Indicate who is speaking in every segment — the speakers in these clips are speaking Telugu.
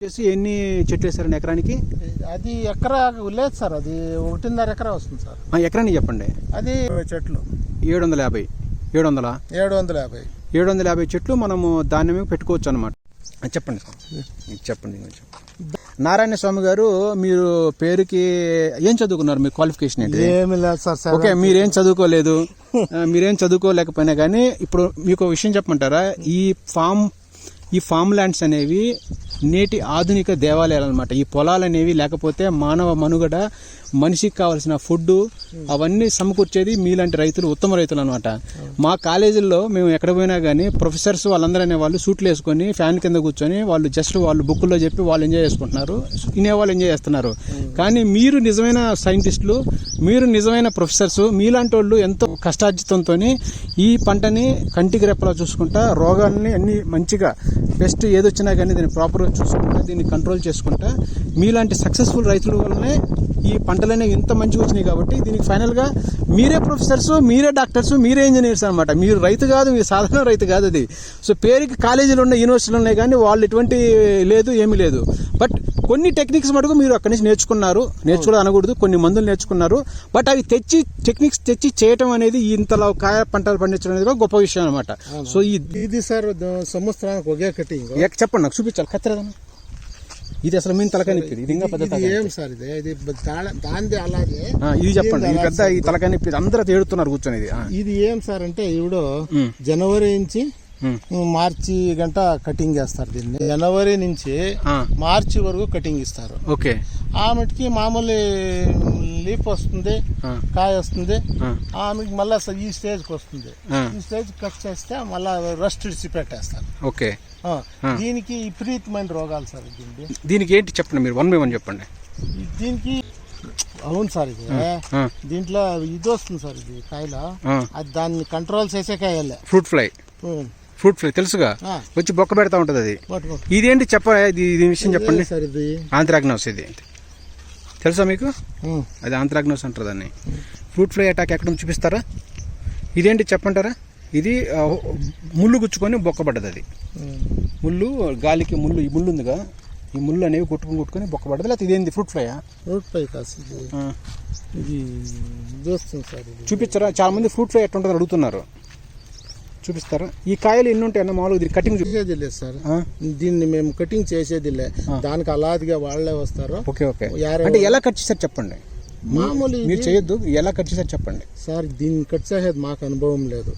Speaker 1: వచ్చేసి ఎన్ని చెట్లు వేసారండి ఎకరానికి?
Speaker 2: అది ఎకరా లేదు సార్ అది ఒకటిన్నర ఎకరా వస్తుంది సార్.
Speaker 1: ఎకరానికి చెప్పండి.
Speaker 2: అది చెట్లు.
Speaker 1: ఏడు వందల యాభై. ఏడు వందల
Speaker 2: ఏడు వందల యాభై.
Speaker 1: ఏడు వందల యాభై చెట్లు మనము ధాన్యమే పెట్టుకోవచ్చు అనమాట చెప్పండి సార్. చెప్పండి నారాయణ స్వామి గారు మీరు పేరుకి ఏం చదువుకున్నారు మీ క్వాలిఫికేషన్ ఏంటి?
Speaker 2: ఏమి లేదు సార్
Speaker 1: ఓకే మీరేం చదువుకోలేదు. మీరేం చదువుకోలేకపోయినా కానీ ఇప్పుడు మీకు విషయం చెప్పమంటారా? ఈ ఫామ్ ఈ ఫామ్ ల్యాండ్స్ అనేవి నేటి ఆధునిక దేవాలయాలు అనమాట ఈ పొలాలు అనేవి లేకపోతే మానవ మనుగడ మనిషికి కావాల్సిన ఫుడ్ అవన్నీ సమకూర్చేది మీలాంటి రైతులు ఉత్తమ రైతులు అనమాట మా కాలేజీల్లో మేము ఎక్కడ పోయినా కానీ ప్రొఫెసర్స్ వాళ్ళందరూ అనే వాళ్ళు సూట్లు వేసుకొని ఫ్యాన్ కింద కూర్చొని వాళ్ళు జస్ట్ వాళ్ళు బుక్కుల్లో చెప్పి వాళ్ళు ఎంజాయ్ చేసుకుంటున్నారు. వినేవాళ్ళు ఎంజాయ్ చేస్తున్నారు. కానీ మీరు నిజమైన సైంటిస్టులు మీరు నిజమైన ప్రొఫెసర్స్ మీలాంటి వాళ్ళు ఎంతో కష్టార్జితంతో ఈ పంటని కంటికి రెప్పలా చూసుకుంటా రోగాల్ని అన్ని మంచిగా బెస్ట్ ఏదొచ్చినా కానీ దీన్ని ప్రాపర్గా చూసుకుంటా దీన్ని కంట్రోల్ చేసుకుంటా మీలాంటి సక్సెస్ఫుల్ రైతుల వల్లనే ఈ పంటలనే ఇంత మంచిగా వచ్చినాయి కాబట్టి దీనికి ఫైనల్గా మీరే ప్రొఫెసర్స్ మీరే డాక్టర్స్ మీరే ఇంజనీర్స్ అనమాట మీరు రైతు కాదు మీరు సాధారణ రైతు కాదు అది. సో పేరుకి కాలేజీలు ఉన్నాయి యూనివర్సిటీలు ఉన్నాయి కానీ వాళ్ళు ఎటువంటి లేదు ఏమీ లేదు. బట్ కొన్ని టెక్నిక్స్ మటుకు మీరు అక్కడి నుంచి నేర్చుకున్నారు. నేర్చుకోవడం అనకూడదు కొన్ని మందులు నేర్చుకున్నారు. బట్ అవి తెచ్చి టెక్నిక్స్ తెచ్చి చేయటం అనేది ఇంతలో కాయ పంటలు పండించడం అనేది కూడా గొప్ప విషయం అనమాట సో
Speaker 2: ఇది సార్ సంవత్సరానికి ఒకే కటింగ్.
Speaker 1: చెప్పండి నాకు చూపించాలి. కత్తెరదను? ఇది అసలు మేము తలకాయ నొప్పి ఇది ఇంకా పెద్ద
Speaker 2: ఏం సార్ ఇది? ఇది దాంది అలాగే.
Speaker 1: ఆ, ఇది చెప్పండి ఇది పెద్ద ఈ తలకాయ నొప్పి అందరూ తేడుతున్నారు కూర్చొని ఇది ఆ.
Speaker 2: ఇది ఏం సార్ అంటే ఇప్పుడు
Speaker 1: ఉమ్.
Speaker 2: జనవరి నుంచి. మార్చి గంట కటింగ్ చేస్తారు దీన్ని. జనవరి నుంచి
Speaker 1: ఆ,
Speaker 2: మార్చి వరకు కటింగ్ ఇస్తారు.
Speaker 1: ఓకే.
Speaker 2: ఆమెకి మామూలు లీఫ్ వస్తుంది కాయ వస్తుంది
Speaker 1: ఆ,
Speaker 2: ఆమెకి మళ్ళీ ఈ స్టేజ్కి వస్తుంది. ఈ స్టేజ్ కట్ చేస్తే మళ్ళీ రస్ట్ ఇడిచి పెట్టేస్తారు
Speaker 1: ఓకే.
Speaker 2: దీనికి విపరీతమైన రోగాలు సార్ దీనికి.
Speaker 1: దీనికి ఏంటి చెప్పండి మీరు? వన్ బై వన్ చెప్పండి.
Speaker 2: దీనికి అవును సార్ ఇది. దీంట్లో ఇది వస్తుంది సార్ ఇది కాయల. అది దాన్ని కంట్రోల్ చేసే కాయలే.
Speaker 1: Fruit fly. ఫ్రూట్ ఫ్లై తెలుసుగా? వచ్చి బొక్క పెడతా ఉంటది అది. ఇదేంటి చెప్ప ఇది దీని విషయం చెప్పండి.
Speaker 2: ఇదే సార్ ఇది?
Speaker 1: ఆంథ్రాగ్నోస్ ఇది. తెలుసా మీకు. అది ఆంథ్రాగ్నోస్ అంటారు దాన్ని. ఫ్రూట్ ఫ్లై అటాక్ ఎక్కడ చూపిస్తారా? ఇదేంటి చెప్పంటారా? ఇది ముళ్ళు గుచ్చుకొని బొక్కబడ్డది అది. ముళ్ళు గాలికి ముళ్ళు ఈ ముళ్ళు ఉందిగా. ఈ ముళ్ళు అనేవి కొట్టుకుని కొట్టుకొని బొక్కబడ్డది లేకపోతే ఇదేంది ఫ్రూట్ ఫ్లైయా
Speaker 2: రూట్ పై కాసు ఇది.
Speaker 1: చూపించరా? చాలా మంది ఫ్రూట్ ఫ్లై ఎట్లా ఉంటుందో అడుగుతున్నారు. చూపిస్తారా? ఈ కాయలు ఎన్ని ఉంటాయన్న మామూలుగా ఇది కటింగ్ చూ-
Speaker 2: చేసేది లేదు సార్. దీన్ని మేము కటింగ్ చేసేది లే. దానికి అలాదిగా వాళ్ళే వస్తారు.
Speaker 1: Okay okay. అంటే ఎలా కట్ చేశారు చెప్పండి?
Speaker 2: మామూలు
Speaker 1: మీరు చేయొద్దు ఎలా కట్ చేశారు చెప్పండి.
Speaker 2: సార్ దీన్ని కట్ చేసేది మాకు అనుభవం లేదు.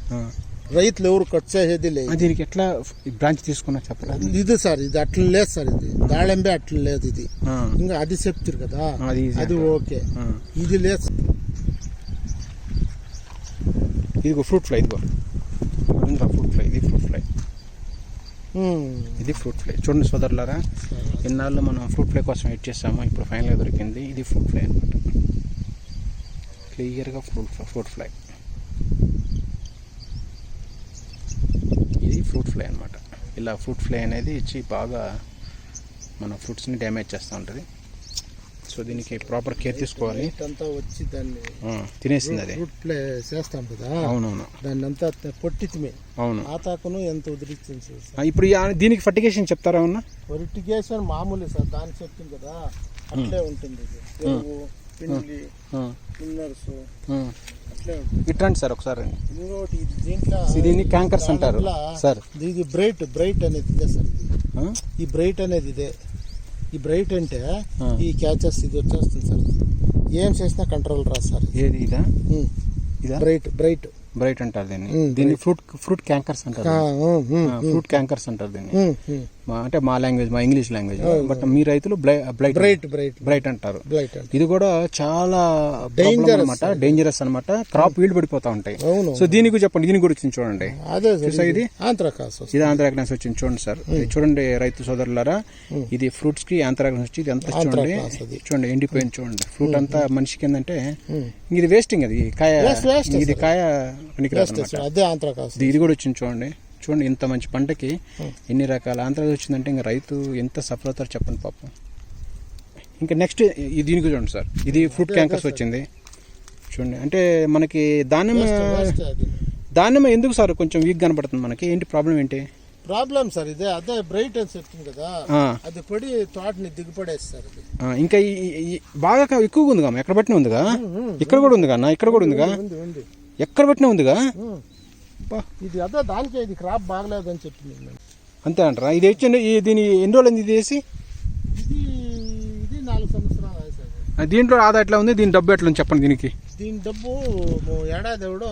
Speaker 2: రైతులు ఎవరు కట్ చేసేది లేదు.
Speaker 1: దీనికి ఎట్లా బ్రాంచ్ తీసుకున్నా చెప్పరా
Speaker 2: ఇది సార్ ఇది అట్లా లేదు సార్ ఇది. దాళంబే అట్లా లేదు ఇది. ఇంకా అది చెప్తారు కదా.
Speaker 1: అది.
Speaker 2: ఓకే. ఇది లేదు
Speaker 1: ఇదిగో ఫ్రూట్ ఫ్లై ఇదిగో. ఉందిరా ఫ్రూట్ ఫ్లై ఇది ఫ్రూట్ ఫ్లై. ఇది ఫ్రూట్ ఫ్లై చూడండి సోదరులారా ఇన్నాళ్ళు మనం ఫ్రూట్ ఫ్లై కోసం వెయిట్ చేస్తాము ఇప్పుడు ఫైనల్గా దొరికింది. ఇది ఫ్రూట్ ఫ్లై అనమాట క్లియర్గా ఫ్రూట్ ఫ్రూట్ ఫ్లై ఇది ఫ్రూట్ ఫ్లై అనమాట ఇలా ఫ్రూట్ ఫ్లై అనేది ఇచ్చి బాగా మన ఫ్రూట్స్ని డ్యామేజ్ చేస్తూ ఉంటుంది. సో దీనికి ప్రాపర్ కేర్ తీసుకోవాలి.
Speaker 2: అంతా వచ్చి దాన్ని
Speaker 1: తినేసింది అది.
Speaker 2: ప్లే చేస్తాం కదా
Speaker 1: అవునవును.
Speaker 2: దాన్ని అంతా పొట్టితిమే.
Speaker 1: అవును.
Speaker 2: ఆ తాకును ఎంత ఉదిరిస్తుంది
Speaker 1: ఇప్పుడు దీనికి ఫర్టిగేషన్ చెప్తారా ఉన్నా
Speaker 2: పొరిటికేషన్ మామూలు సార్ దానికి చెప్తుంది కదా అట్లే ఉంటుంది ఎరువు పిండి మిన్నర్స్
Speaker 1: ఇట్లాంటి సార్ ఒకసారి
Speaker 2: ఇంకోటి దీంట్లో
Speaker 1: దీన్ని క్యాంకర్స్ అంటారు. సార్.
Speaker 2: ఇది బ్రైట్ బ్రైట్ అనేది ఇదే సార్? ఈ బ్రైట్ అనేది ఇదే. ఈ బ్రైట్ అంటే. ఈ క్యాచెస్ ఇది వచ్చేస్తుంది సార్. ఏం చేసినా కంట్రోల్ రా సార్.
Speaker 1: ఏది ఇదా? ఇదా?
Speaker 2: Bright bright.
Speaker 1: బ్రైట్ అంటారు దీన్ని. దీన్ని ఫ్రూట్ ఫ్రూట్ క్యాంకర్స్ అంటారు ఫ్రూట్ క్యాంకర్స్ అంటారు దీన్ని. అంటే మా లాంగ్వేజ్ మా ఇంగ్లీష్ లాంగ్వేజ్ బట్ మీ రైతులు బ్లైట్
Speaker 2: బ్రైట్ బ్రైట్
Speaker 1: అంటారు. ఇది కూడా చాలా
Speaker 2: Dangerous.
Speaker 1: అనమాట డేంజరస్ అనమాట క్రాప్ వీల్డ్ పడిపోతా ఉంటాయి. సో దీని గురించి చెప్పండి. దీని గురించి చూడండి. ఇది?
Speaker 2: ఆంధ్రకాస్
Speaker 1: ఇది ఆంధ్రాగ్నాస్ వచ్చింది. చూడండి సార్. చూడండి రైతు సోదరులారా ఇది ఫ్రూట్స్కి ఆంధ్రాగ్నాస్ వచ్చి ఇది అంతా చూడండి. చూడండి ఎండిపోయింది చూడండి. ఫ్రూట్ అంతా మనిషికి ఏంటంటే ఇది వేస్టింగ్ అది. కాయ ఇది కాయ ఇది ఇది కూడా వచ్చింది చూడండి. చూడండి ఇంత మంచి పంటకి ఎన్ని రకాల ఆంధ్రాజ్ వచ్చిందంటే ఇంకా రైతు ఎంత సఫర్ అవుతారు చెప్పండి పాపం. ఇంకా నెక్స్ట్ దీనికి చూడండి సార్. ఇది ఫ్రూట్ క్యాంకర్స్ వచ్చింది. చూడండి అంటే మనకి దానిమ్మ దానిమ్మ ఎందుకు సార్ కొంచెం వీక్ కనపడుతుంది మనకి? ఏంటి ప్రాబ్లం ఏంటి?
Speaker 2: ప్రాబ్లం సార్ ఇదే అదే బ్రైట్ అని చెప్తుంది కదా అది పడి తోటని దిగుపడేస్తారు
Speaker 1: ఇంకా బాగా ఎక్కువగా ఉందిగా ఎక్కడ పట్టిన ఉందిగా? ఇక్కడ కూడా ఉందిగా ఇక్కడ కూడా ఉందిగా?
Speaker 2: ఉంది ఉంది
Speaker 1: ఎక్కడ పట్టిన ఉందిగా.
Speaker 2: ఇది అదే దానికే ఇది క్రాప్ బాగలేదని చెప్పింది నేను.
Speaker 1: అంతే అంటారా? ఇది వచ్చింది ఈ దీని ఎన్ని రోజులు ఇది వేసి?
Speaker 2: ఇది ఇది నాలుగు సంవత్సరాలు
Speaker 1: దీంట్లో ఆదా ఎట్లా ఉంది? దీని డబ్బు ఎట్లా ఉంది చెప్పండి దీనికి?
Speaker 2: దీని డబ్బు ఏడాది ఎవడో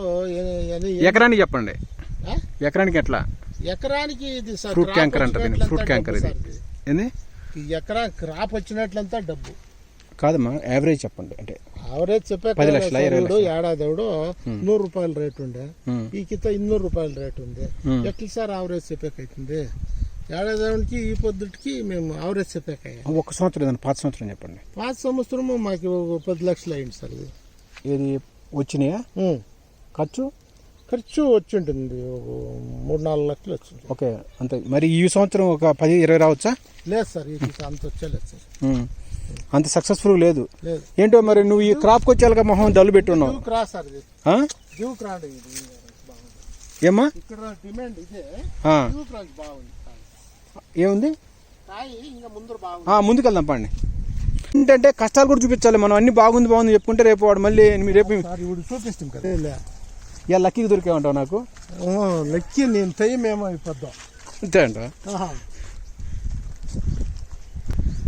Speaker 1: ఎకరానికి చెప్పండి? ఎకరానికి ఎట్లా?
Speaker 2: ఎకరానికి ఇది సార్
Speaker 1: ఫ్రూట్ క్యాంకర్ అంట దీనికి
Speaker 2: వచ్చినట్లంతా
Speaker 1: ఫ్రూట్ క్యాంకర్ ఇది. ఏంది?
Speaker 2: ఈ ఎకరా క్రాప్ వచ్చినట్లంతా డబ్బు.
Speaker 1: కాదమ్మా యావరేజ్ చెప్పండి. అంటే
Speaker 2: అవరేజ్ చెప్పే
Speaker 1: పది లక్షలా, ఇరవై
Speaker 2: ఎవడు ఏడాది ఎవడో నూరు రూపాయల రేట్ ఉండే. ఈ కింద ఇన్నూరు రూపాయల రేట్ ఉంది
Speaker 1: ఉమ్.
Speaker 2: ఎట్లా సార్ ఆవరేజ్ చెప్పేకైతుంది? ఏడాదికి ఈ పొద్దుటికి మేము ఆవరేజ్ చెప్పాకయ్యా.
Speaker 1: ఒక సంవత్సరం పాత సంవత్సరం చెప్పండి.
Speaker 2: పాత సంవత్సరము మాకు పది లక్షలు అయింది సార్ ఇది.
Speaker 1: ఏది వచ్చినాయా. ఖర్చు?
Speaker 2: ఖర్చు వచ్చి ఉంటుంది. మూడు నాలుగు లక్షలు వచ్చింది
Speaker 1: ఓకే అంతే. మరి ఈ సంవత్సరం ఒక పది ఇరవై రావచ్చా?
Speaker 2: లేదు సార్ ఇది అంత వచ్చేలేదు సార్.
Speaker 1: అంత సక్సెస్ఫుల్ లేదు. ఏంటో మరి నువ్వు ఈ క్రాప్కి వచ్చేలాగా మొహం డల్లు పెట్టున్నావు. ఏమ్మా. ఏముంది? ముందుకెళ్దాం పండి. ఏంటంటే కష్టాలు కూడా చూపించాలి మనం. అన్ని బాగుంది బాగుంది చెప్పుకుంటే రేపు వాడు మళ్ళీ రేపు
Speaker 2: చూపిస్తాం కదా. లే.
Speaker 1: ఇక లక్కీకి దొరికేమంటావు నాకు?
Speaker 2: లెక్కి నేను తెయ్యమేమో అయిపోద్దాం.
Speaker 1: అంతే అంట
Speaker 2: ఆహా.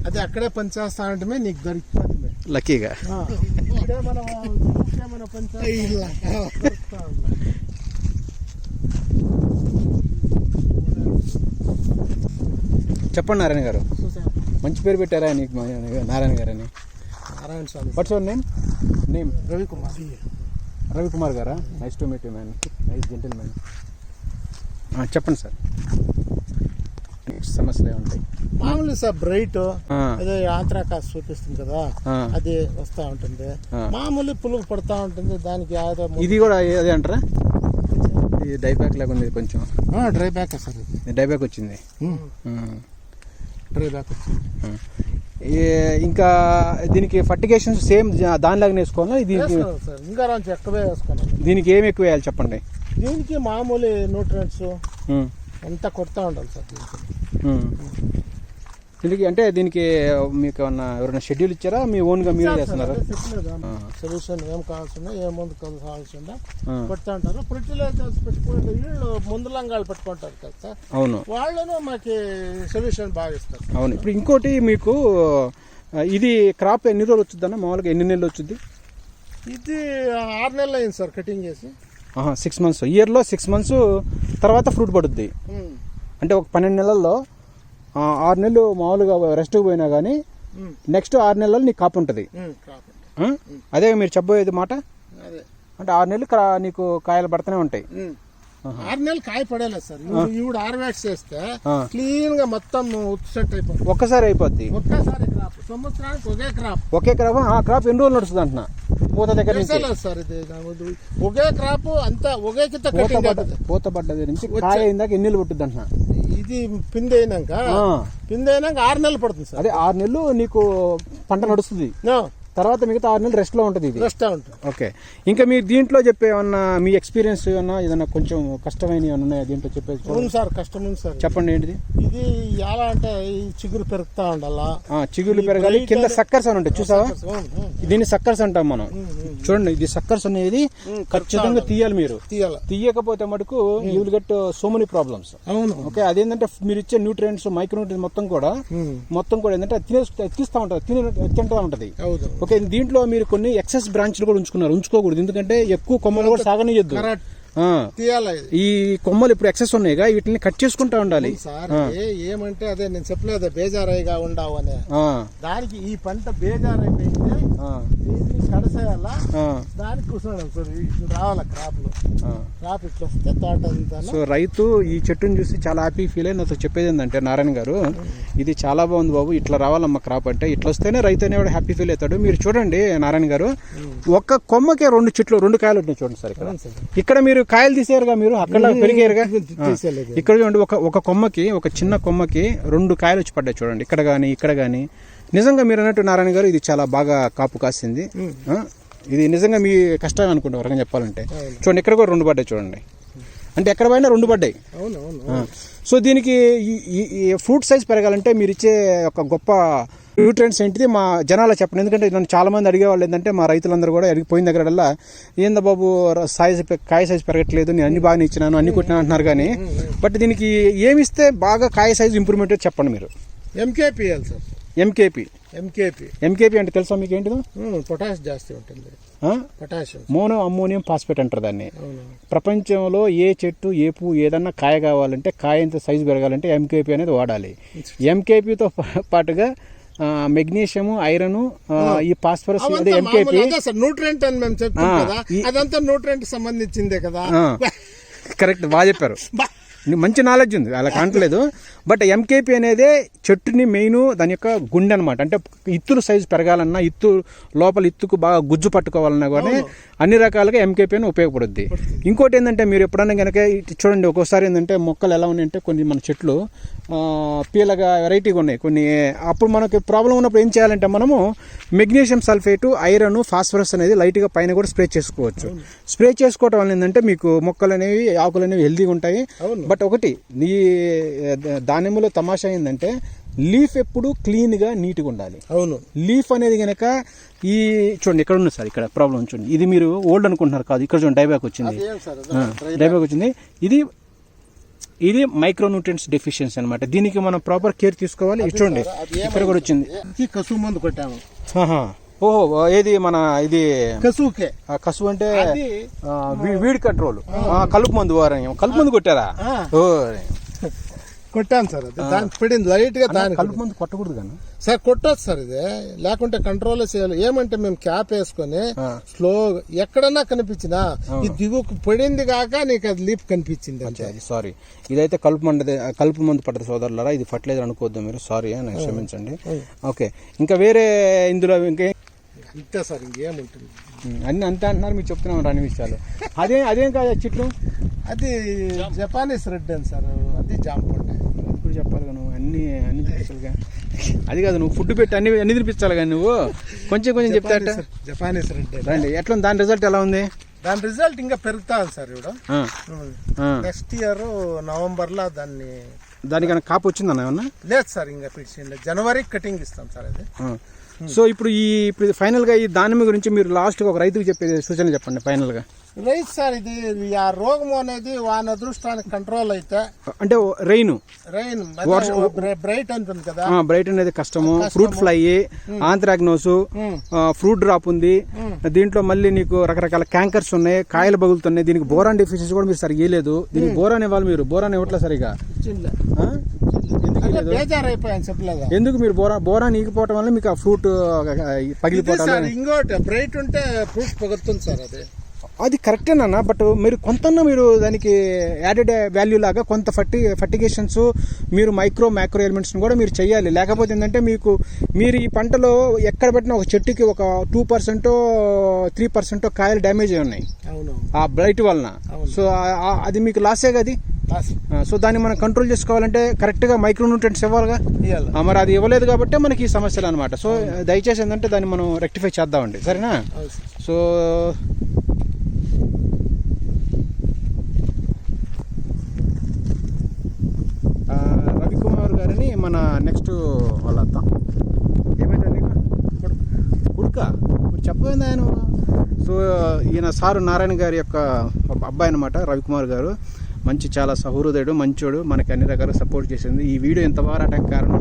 Speaker 2: అదే అక్కడే పని చేస్తా అంటే నీకు దొరికిపోతుంది.
Speaker 1: లక్కీగా.
Speaker 2: ఇక్కడే మనం ఇక్కడే.
Speaker 1: చెప్పండి నారాయణ గారు? మంచి పేరు పెట్టారా నీకు నారాయణ గారు అని
Speaker 2: Narayana Swamy.
Speaker 1: What's your name name
Speaker 2: Ravikumar.
Speaker 1: Ravikumar గారా? Nice to meet you man nice gentleman చెప్పండి సార్ సమస్యలు ఉంటాయి.
Speaker 2: మామూలు సార్ బ్రైట్ అదే ఆంధ్రాకాస్ చూపిస్తుంది కదా. అది వస్తా ఉంటుంది. మామూలు పులుగు పడతా ఉంటుంది దానికి
Speaker 1: ఇది కూడా అదే అంటారా? ఇది డైబ్యాక్ లాగా ఉంది కొంచెం.
Speaker 2: డ్రై బ్యాక్ సార్ ఇది.
Speaker 1: వచ్చింది.
Speaker 2: డ్రై బ్యాక్ వచ్చింది.
Speaker 1: ఇంకా దీనికి ఫర్టిగేషన్స్ సేమ్ దానిలాగానే వేసుకోవాలా? దీనికి
Speaker 2: వేసుకోవాలి సార్ ఇంకా ఎక్కువే వేసుకున్నాను
Speaker 1: దీనికి ఏమి ఎక్కువ వేయాలి చెప్పండి?
Speaker 2: దీనికి మామూలు న్యూట్రియంట్స్ అంతా కొడతా ఉండాలి సార్ దీనికి.
Speaker 1: దీనికి అంటే దీనికి మీకు ఏమన్నా ఎవరైనా షెడ్యూల్ ఇచ్చారా? మీ ఓన్గా మీరు చేస్తున్నారా?
Speaker 2: సొల్యూషన్ ఏం కావాల్సిందో ఏ మందు కావాల్సిందో
Speaker 1: ఆ,
Speaker 2: కొడతా ఉంటారు ఫర్టిలైజర్స్ పెట్టుకుంటే వీళ్ళు ముందు లంగాలు పెట్టుకుంటారు కదా సార్.
Speaker 1: అవును.
Speaker 2: వాళ్ళను మాకు సొల్యూషన్ బాగా ఇస్తారు.
Speaker 1: అవును. ఇప్పుడు ఇంకోటి మీకు ఇది క్రాప్ ఎన్ని రోజులు వచ్చిందన్న మామూలుగా ఎన్ని నెలలు వచ్చింది
Speaker 2: ఇది ఆరు నెలలు అయింది సార్ కటింగ్ చేసి.
Speaker 1: సిక్స్ మంత్స్ ఇయర్లో సిక్స్ మంత్స్ తర్వాత ఫ్రూట్ పడుద్ది. అంటే ఒక పన్నెండు నెలల్లో ఆరు నెలలు మామూలుగా రెస్ట్కి పోయినా కానీ నెక్స్ట్ ఆరు నెలలు నీకు కాపు ఉంటుంది? అదే మీరు చెప్పబోయేది మాట? అంటే ఆరు నెలలు నీకు కాయలు పడుతూనే ఉంటాయి.
Speaker 2: ఆరు నెలలు కాయ పడేలేదు సార్. ఈవిడ- హార్వెస్ట్ చేస్తే. క్లీన్గా మొత్తం సెట్ అయిపోతుంది.
Speaker 1: ఒక్కసారి అయిపోద్ది.
Speaker 2: ఒక్కసారి క్రాప్. సంవత్సరానికి ఒకే క్రాప్.
Speaker 1: ఒకే క్రాప్? ఆ క్రాప్ ఎన్ని రోజులు నడుస్తుంది అంటున్నా? పూత దగ్గర నుంచి.
Speaker 2: సార్ ఇది. ఒకే క్రాప్ అంతా ఒకే కింద
Speaker 1: పూత పడ్డది నుంచి కాయ అయిందాక ఎన్ని నెలలు పట్టుద్ది అంటున్నా?
Speaker 2: ఇది. పిండి అయినాక ఆరు నెలలు పడుతుంది సార్.
Speaker 1: అదే ఆరు నెలలు నీకు పంట నడుస్తుంది. తర్వాత మిగతా ఆరు నెలలు రెస్ట్లో ఉంటుంది ఇది.
Speaker 2: రెస్ట్ ఉంటుంది.
Speaker 1: ఓకే. ఇంకా మీరు దీంట్లో చెప్పే ఏమన్నా మీ ఎక్స్పీరియన్స్ ఏమన్నా ఏదన్నా కొంచెం కష్టమైన ఏమన్నా ఉన్నాయా దీంట్లో చెప్పేది? చూడండి.
Speaker 2: అవును సార్ కష్టం ఉంది సార్.
Speaker 1: చెప్పండి ఏంటిది?
Speaker 2: ఇది ఎలా అంటే ఈ చిగురు పెరుగుతా ఉండాలా?
Speaker 1: ఆ, చిగుళ్ళు పెరగాలి. కింద సక్కర్స్ అని ఉంటాయి చూసావా?
Speaker 2: ఉమ్,
Speaker 1: దీన్ని సక్కర్స్ అంటాం మనం. చూడండి ఇది సక్కర్స్ అనేది ఖచ్చితంగా తీయాలి మీరు.
Speaker 2: తీయాల?
Speaker 1: తీయకపోతే మటుకు you will get so many problems
Speaker 2: అవును.
Speaker 1: ఓకే అదేంటంటే మీరు ఇచ్చే న్యూట్రియంట్స్ మైక్రో మొత్తం కూడా మొత్తం కూడా ఏంటంటే తినేస్తూ ఎక్కిస్తూ ఉంటుంది తినే తింటూ ఉంటుంది.
Speaker 2: అవును.
Speaker 1: ఓకే దీంట్లో మీరు కొన్ని ఎక్సెస్ బ్రాంచ్లు కూడా ఉంచుకున్నారు. ఉంచుకోకూడదు. ఎందుకంటే ఎక్కువ కొమ్మలు కూడా సాగనీయద్దు.
Speaker 2: తీయాల.
Speaker 1: ఈ కొమ్మలు ఇప్పుడు ఎక్సెస్ ఉన్నాయిగా వీటిని కట్ చేసుకుంటా ఉండాలి.
Speaker 2: సార్ ఏమంటే అదే నేను చెప్పలేదు బేజారైగా ఉండవు అనే. దానికి ఈ పంట బేజారైపోయింది కడసేయాలా దానికి కూర్చోడం సార్ ఇట్లా రావాల క్రాప్లో?
Speaker 1: ఆ.
Speaker 2: క్రాప్ ఇట్లా వస్తే తోట అంతా
Speaker 1: సో రైతు ఈ చెట్టుని చూసి చాలా హ్యాపీ ఫీల్ అయి నాతో చెప్పేది ఏంటంటే నారాయణ గారు ఇది చాలా బాగుంది బాబు ఇట్లా రావాలమ్మ క్రాప్ అంటే ఇట్లా వస్తేనే రైతు అనేవాడు హ్యాపీ ఫీల్ అవుతాడు. మీరు చూడండి నారాయణ గారు ఒక్క కొమ్మకే రెండు చెట్లు రెండు కాయలు ఉన్నాయి చూడండి సార్ ఇక్కడ. ఇక్కడ మీరు కాయలు తీసారుగా మీరు? అక్కడ పెరిగారుగా. ఇక్కడ చూడండి ఒక ఒక కొమ్మకి ఒక చిన్న కొమ్మకి రెండు కాయలు వచ్చి పడ్డాయి చూడండి. ఇక్కడ కానీ ఇక్కడ కానీ నిజంగా మీరు అన్నట్టు నారాయణ గారు ఇది చాలా బాగా కాపు కాసింది? ఇది నిజంగా మీ కష్టం అనుకుంటా రకంగా చెప్పాలంటే. చూడండి ఇక్కడ కూడా రెండు పడ్డాయి చూడండి. అంటే ఎక్కడ పోయినా రెండు పడ్డాయి. సో దీనికి ఈ ఫ్రూట్ సైజ్ పెరగాలంటే మీరు ఇచ్చే ఒక గొప్ప న్యూట్రియంట్స్ ఏంటిది మా జనాలు చెప్పండి. ఎందుకంటే నన్ను చాలా మంది అడిగేవాళ్ళు ఏంటంటే మా రైతులందరూ కూడా అడిగిపోయిన దగ్గరల్లా ఏందా బాబు సైజ్ కాయ సైజ్ పెరగట్లేదు నేను అన్ని బాగా ఇచ్చినాను అన్ని కొట్టినాను అంటున్నారు కానీ బట్ దీనికి ఏమి ఇస్తే బాగా కాయ సైజ్ ఇంప్రూవ్మెంట్ చెప్పండి మీరు.
Speaker 2: MKPL sir.
Speaker 1: MKP
Speaker 2: MKP
Speaker 1: MKP అంటే తెలుసా మీకు ఏంటిదో?
Speaker 2: పొటాష్ జాస్తి ఉంటుంది? పొటాషియం
Speaker 1: మోనో అమ్మోనియం ఫాస్ఫేట్ అంటారు దాన్ని. ప్రపంచంలో ఏ చెట్టు ఏ పువ్వు ఏదన్నా కాయ కావాలంటే కాయ ఎంత సైజు పెరగాలంటే ఎంకేపీ అనేది వాడాలి. ఎంకేపీతో పాటుగా ఆ, మెగ్నీషియము ఐరన్ ఈ ఫాస్ఫరస్ అదే ఎంకేపీ
Speaker 2: న్యూట్రెంట్ అని మేము చెప్తాం కదా అదంతా న్యూట్రెంట్ సంబంధించిందే కదా.
Speaker 1: కరెక్ట్ బాగా చెప్పారు. మంచి నాలెడ్జ్ ఉంది అలా కాంటలేదు బట్ ఎంకేపీ అనేదే చెట్టుని మెయిన్ దాని యొక్క గుండె అనమాట అంటే ఇత్తులు సైజు పెరగాలన్నా ఇత్తు లోపల ఇత్తుకు బాగా గుజ్జు పట్టుకోవాలన్నా కూడా అన్ని రకాలుగా ఎంకేపీ అని ఉపయోగపడుద్ది. ఇంకోటి ఏంటంటే మీరు ఎప్పుడన్నా కనుక ఇటు చూడండి ఒక్కోసారి ఏంటంటే మొక్కలు ఎలా ఉన్నాయంటే కొన్ని మన చెట్లు పీలగా వెరైటీగా ఉన్నాయి. కొన్ని అప్పుడు మనకి ప్రాబ్లం ఉన్నప్పుడు ఏం చేయాలంటే మనము మెగ్నీషియం సల్ఫేటు ఐరన్ ఫాస్ఫరస్ అనేది లైట్గా పైన కూడా స్ప్రే చేసుకోవచ్చు. స్ప్రే చేసుకోవటం వల్ల ఏంటంటే మీకు మొక్కలు అనేవి ఆకులు అనేవి హెల్దీగా ఉంటాయి.
Speaker 2: అవును.
Speaker 1: బట్ ఒకటి ఈ దానిమ్మలో తమాషా ఏంటంటే లీఫ్ ఎప్పుడు క్లీన్గా నీట్గా ఉండాలి.
Speaker 2: అవును.
Speaker 1: లీఫ్ అనేది కనుక ఈ చూడండి ఇక్కడ ఉంది సార్ ఇక్కడ ప్రాబ్లం చూడండి. ఇది మీరు ఓల్డ్ అనుకుంటున్నారు కాదు ఇక్కడ చూడండి డైబ్యాక్ వచ్చింది. డైబ్యాక్ వచ్చింది. ఇది ఇది మైక్రోన్యూట్రియన్స్ డెఫిషియన్సీ అనమాట దీనికి మనం ప్రాపర్ కేర్ తీసుకోవాలి. చూడండి. ఇక్కడ కూడా వచ్చింది.
Speaker 2: కసువు మందు కొట్టాము.
Speaker 1: ఓహో ఏది మన ఇది?
Speaker 2: కసువుకే.
Speaker 1: ఆ, కసువు అంటే వీడ్ కంట్రోల్. కలుపు మందు కలుపు మందు కొట్టారా. ఓ
Speaker 2: కొట్టాను సార్ అది. దానికి పడింది లైట్గా దానికి
Speaker 1: కలుపు మందు కొట్టకూడదు కానీ
Speaker 2: సార్ కొట్టొచ్చు సార్ ఇది. లేకుంటే కంట్రోల్ చేయాలి. ఏమంటే మేము క్యాప్ వేసుకొని. స్లో ఎక్కడన్నా కనిపించినా ఈ దిగుకు పడింది కాక నీకు అది లీప్ కనిపించింది
Speaker 1: అది సారీ ఇదైతే కలుపు మండది కలుపు మందు పడ్డది సోదరులారా ఇది ఫర్టిలైజర్ అనుకోవద్దు మీరు. సారీ అని క్షమించండి. ఓకే ఇంకా వేరే ఇందులో ఇంకే
Speaker 2: అంతే సార్ ఇంకేముంటుంది
Speaker 1: అన్ని అంతే అంటున్నారు మీరు చెప్తున్నాం రాని విషయాలు. అదే అదేం కాదు చెట్లు?
Speaker 2: అది జపానీస్ రెడ్ అని సార్ అది జామ పండు
Speaker 1: ఇప్పుడు చెప్పాలి నువ్వు అన్ని అన్ని తినిపించాలిగా అది కాదు నువ్వు ఫుడ్ పెట్టి అన్ని అన్ని తినిపించాలి కానీ నువ్వు? కొంచెం కొంచెం చెప్తా అట్ట.
Speaker 2: జపానీస్ రెడ్
Speaker 1: రండి ఎట్లా? దాని రిజల్ట్ ఎలా ఉంది?
Speaker 2: దాని రిజల్ట్ ఇంకా పెరుగుతాది సార్ ఇప్పుడు. నెక్స్ట్ ఇయర్ నవంబర్లో దాన్ని
Speaker 1: దానికన్నా కాపు వచ్చిందన్న ఏమన్నా?
Speaker 2: లేదు సార్ ఇంకా పిలిచింది. జనవరి కటింగ్ ఇస్తాం సార్ అది.
Speaker 1: సో ఇప్పుడు ఈ ఇప్పుడు ఫైనల్గా ఈ దానిమ్మ గురించి మీరు లాస్ట్ ఒక రైతుకు చెప్పే సూచన చెప్పండి ఫైనల్గా.
Speaker 2: రైట్ సార్ ఇది ఆ రోగం అనేది వాని అదృష్టానికి కంట్రోల్ అయితే
Speaker 1: అంటే రెయిన్
Speaker 2: రైన్ బ్రైట్ అంటుంది కదా.
Speaker 1: బ్రైట్ అనేది కష్టము. Fruit fly anthracnose fruit drop ఉంది. దీంట్లో మళ్ళీ నీకు రకరకాల క్యాంకర్స్ ఉన్నాయి కాయలు బగులుతున్నాయి. దీనికి బోరాన్ డెఫిషియన్సీ కూడా మీరు సరిగా ఇవ్వలేదు దీనికి బోరాన్ ఇవ్వాలి మీరు. బోరాన్ ఇవ్వట్లేదు సరిగా?
Speaker 2: బేజారైపోయాను చెప్పలేదా
Speaker 1: ఎందుకు మీరు బోరా బోరాన్ ఈగిపోవటం వల్ల మీకు ఆ ఫ్రూట్ పగిలిపోవటం
Speaker 2: ఇంకోటి బ్రైట్ ఉంటే ఫ్రూట్ పొగుతుంది సార్ అది.
Speaker 1: అది కరెక్టేనన్న బట్ మీరు కొంత మీరు దానికి యాడెడ్ వాల్యూ లాగా కొంత ఫర్టి ఫర్టిగేషన్స్ మీరు మైక్రో మ్యాక్రో ఎలిమెంట్స్ కూడా మీరు చేయాలి లేకపోతే ఏంటంటే మీకు మీరు ఈ పంటలో ఎక్కడ పెట్టినా ఒక చెట్టుకి ఒక టూ పర్సెంట్ త్రీ పర్సెంట్ కాయలు డ్యామేజ్ అయి ఉన్నాయి. ఆ బ్లైట్ వలన. సో అది మీకు లాసే కదా సో దాన్ని మనం కంట్రోల్ చేసుకోవాలంటే కరెక్ట్గా మైక్రో న్యూట్రెంట్స్ ఇవ్వాలిగా? మరి అది ఇవ్వలేదు కాబట్టి మనకి ఈ సమస్యలు అనమాట సో దయచేసి ఏంటంటే దాన్ని మనం రెక్టిఫై చేద్దామండి. సరేనా. సో రవికుమార్ గారిని మన నెక్స్ట్ వాళ్ళ అత్త ఉడక? ఇప్పుడు ఆయన? సో ఈయన సారు నారాయణ గారి యొక్క అబ్బాయి అనమాట రవికుమార్ గారు. మంచి చాలా సహృదయుడు మంచోడు మనకి అన్ని రకాల సపోర్ట్ చేసింది. ఈ వీడియో ఎంత బాగా రావడానికి కారణం